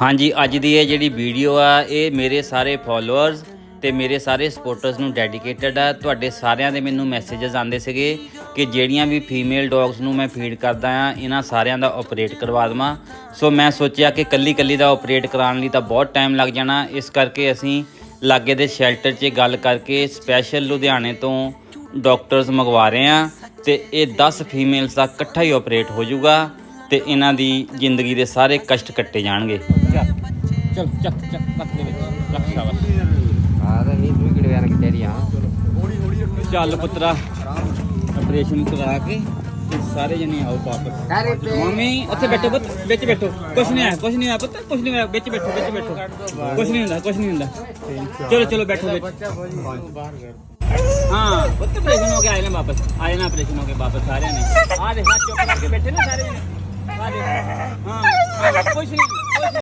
ਹਾਂਜੀ, ਅੱਜ ਦੀ ਇਹ ਜਿਹੜੀ ਵੀਡੀਓ ਆ, ਇਹ ਮੇਰੇ ਸਾਰੇ ਫਾਲੋਅਰਸ ਤੇ ਮੇਰੇ ਸਾਰੇ ਸਪੋਰਟਰਸ ਨੂੰ ਡੈਡੀਕੇਟਡ ਆ। ਤੁਹਾਡੇ ਸਾਰਿਆਂ ਦੇ ਮੈਨੂੰ ਮੈਸੇजेस ਆਉਂਦੇ ਸੀਗੇ ਕਿ ਜਿਹੜੀਆਂ ਵੀ ਫੀਮੇਲ ਡੌਗਸ ਨੂੰ ਮੈਂ ਫੀਡ ਕਰਦਾ ਆ, ਇਹਨਾਂ ਸਾਰਿਆਂ ਦਾ ਆਪਰੇਟ ਕਰਵਾ ਦਵਾਂ। ਸੋ ਮੈਂ ਸੋਚਿਆ ਕਿ ਕੱਲੀ ਕੱਲੀ ਦਾ ਆਪਰੇਟ ਕਰਾਉਣ ਲਈ ਤਾਂ ਬਹੁਤ ਟਾਈਮ ਲੱਗ ਜਾਣਾ। ਇਸ ਕਰਕੇ ਅਸੀਂ ਲਾਗੇ ਦੇ ਸ਼ੈਲਟਰ 'ਚ ਗੱਲ ਕਰਕੇ ਸਪੈਸ਼ਲ ਲੁਧਿਆਣੇ ਤੋਂ ਡਾਕਟਰਸ ਮੰਗਵਾ ਰਹੇ ਆ ਤੇ ਇਹ 10 ਫੀਮੇਲਸ ਦਾ ਇਕੱਠਾ ਹੀ ਆਪਰੇਟ ਹੋ ਜਾਊਗਾ। ਤੇ ਇਹਨਾਂ ਦੀ ਜ਼ਿੰਦਗੀ ਦੇ ਸਾਰੇ ਕਸ਼ਟ ਕੱਟੇ ਜਾਣਗੇ। ਚਲ ਚੱਕ ਚੱਕ ਕੱਟ ਦੇ ਵਿੱਚ। ਰੱਖ ਸ਼ਾਬਾਸ਼। ਆ ਤਾਂ ਨਹੀਂ ਤੂੰ ਕਿਹੜੇ ਵਾਰ ਕਿਤੇ ਰਿਆ ਚੱਲ ਪੁੱਤਰਾ ਆਪਰੇਸ਼ਨ ਕਰਾ ਕੇ ਤੇ ਸਾਰੇ ਜਣੇ ਆਓ ਵਾਪਸ। ਮੰਮੀ ਉੱਥੇ ਬੈਠੋ ਪੁੱਤ ਵਿੱਚ ਬੈਠੋ। ਕੁਛ ਨਹੀਂ ਆਇਆ ਕੁਛ ਨਹੀਂ ਆਇਆ ਪੁੱਤ ਕੁਛ ਨਹੀਂ ਹੋਇਆ ਵਿੱਚ ਬੈਠੋ ਵਿੱਚ ਬੈਠੋ। ਕੁਛ ਨਹੀਂ ਹੁੰਦਾ ਕੁਛ ਨਹੀਂ ਹੁੰਦਾ। ਚਲੋ ਚਲੋ ਬੈਠੋ ਵਿੱਚ। ਹਾਂ ਪੁੱਤ ਆਪਰੇਸ਼ਨ ਹੋ ਕੇ ਆਏ ਨਾ ਵਾਪਸ। ਆਏ ਨਾ ਆਪਰੇਸ਼ਨ ਹੋ ਕੇ ਵਾਪਸ ਸਾਰਿਆਂ ਨੇ। ਆ ਦੇਖ ਆ ਚੁੱਪ ਕਰਕੇ ਬੈਠੇ ਨਾ ਸਾਰੇ ਜਣੇ। ਆ ਹਾਂ, ਕੁਛ ਨਹੀਂ।